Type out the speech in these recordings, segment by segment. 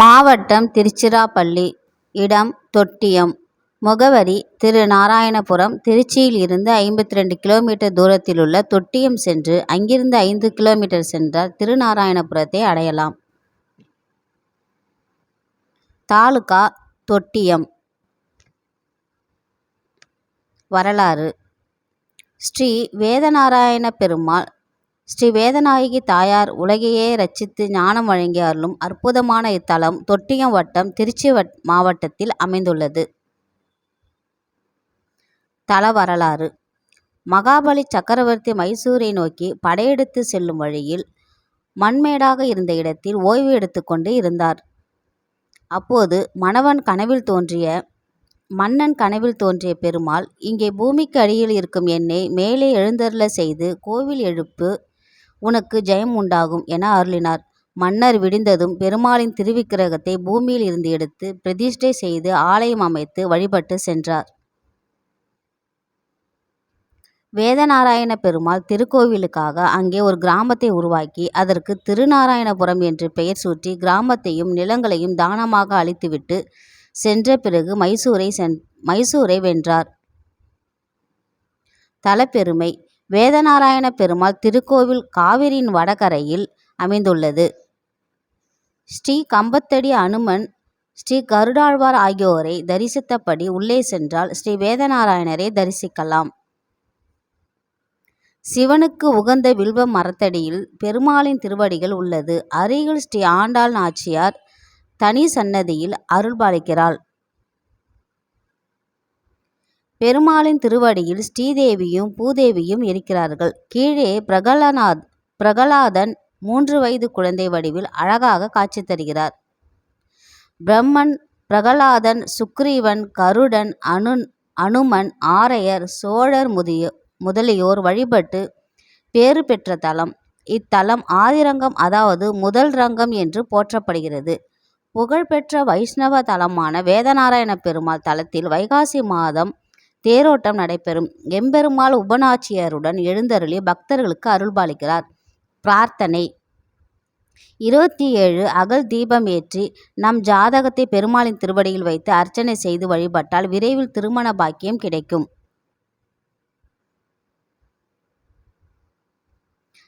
மாவட்டம் திருச்சிராப்பள்ளி இடம் தொட்டியம் முகவரி திருநாராயணபுரம் திருச்சியில் இருந்து ஐம்பத்தி ரெண்டு கிலோமீட்டர் தூரத்தில் உள்ள தொட்டியம் சென்று அங்கிருந்து ஐந்து கிலோமீட்டர் சென்றால் திருநாராயணபுரத்தை அடையலாம். தாலுகா தொட்டியம். வரலாறு. ஸ்ரீ வேதநாராயண பெருமாள் ஸ்ரீ வேதநாயகி தாயார் உலகையே ரச்சித்து ஞானம் வழங்கி அருளும் அற்புதமான இத்தலம் தொட்டியம் வட்டம் திருச்சி வட் மாவட்டத்தில் அமைந்துள்ளது. தல வரலாறு. மகாபலி சக்கரவர்த்தி மைசூரை நோக்கி படையெடுத்து செல்லும் வழியில் மண்மேடாக இருந்த இடத்தில் ஓய்வு எடுத்துக்கொண்டு இருந்தார். அப்போது மணவன் கனவில் தோன்றிய மன்னன் கனவில் தோன்றிய பெருமாள் இங்கே பூமிக்கு அடியில் இருக்கும் என்னை மேலே எழுந்தருள செய்து கோவில் எழுப்பு உனக்கு ஜெயம் உண்டாகும் என அருளினார். மன்னர் விடிந்ததும் பெருமாளின் திருவிக்கிரகத்தை பூமியில் இருந்து எடுத்து பிரதிஷ்டை செய்து ஆலயம் அமைத்து வழிபட்டு சென்றார். வேதநாராயண பெருமாள் திருக்கோவிலுக்காக அங்கே ஒரு கிராமத்தை உருவாக்கி அதற்கு திருநாராயணபுரம் என்று பெயர் சூட்டி கிராமத்தையும் நிலங்களையும் தானமாக அளித்துவிட்டு சென்ற பிறகு மைசூரை சென் மைசூரை வென்றார். தலப்பெருமை வேதநாராயண பெருமாள் திருக்கோவில் காவிரியின் வடகரையில் அமைந்துள்ளது. ஸ்ரீ கம்பத்தடி அனுமன் ஸ்ரீ கருடாழ்வார் ஆகியோரை தரிசித்தபடி உள்ளே சென்றால் ஸ்ரீ வேதநாராயணரை தரிசிக்கலாம். சிவனுக்கு உகந்த வில்வ மரத்தடியில் பெருமாளின் திருவடிகள் உள்ளது. அருகில் ஸ்ரீ ஆண்டாள் நாச்சியார் தனி சன்னதியில் அருள்பாலிக்கிறாள். பெருமாளின் திருவடியில் ஸ்ரீதேவியும் பூதேவியும் இருக்கிறார்கள். கீழே பிரகலநாத் பிரகலாதன் மூன்று வயது குழந்தை வடிவில் அழகாக காட்சி தருகிறார். பிரம்மன் பிரகலாதன் சுக்ரீவன் கருடன் அனு அனுமன் ஆரையர் சோழர் முதிய முதலியோர் வழிபட்டு பேறு பெற்ற தலம். இத்தலம் ஆதிரங்கம் அதாவது முதல் ரங்கம் என்று போற்றப்படுகிறது. புகழ்பெற்ற வைஷ்ணவ தலமான வேதநாராயண பெருமாள் தலத்தில் வைகாசி மாதம் தேரோட்டம் நடைபெறும். எம்பெருமாள் உபநாச்சியருடன் எழுந்தருளி பக்தர்களுக்கு அருள்பாலிக்கிறார். பிரார்த்தனை. இருபத்தி ஏழு அகல் தீபம் ஏற்றி நம் ஜாதகத்தை பெருமாளின் திருவடியில் வைத்து அர்ச்சனை செய்து வழிபட்டால் விரைவில் திருமண பாக்கியம் கிடைக்கும்.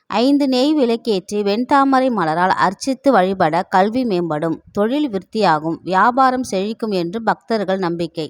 ஐந்து நெய் விளக்கேற்றி வெண்தாமரை மலரால் அர்ச்சித்து வழிபட கல்வி மேம்படும். தொழில் விருத்தியாகும். வியாபாரம் செழிக்கும் என்று பக்தர்கள் நம்பிக்கை.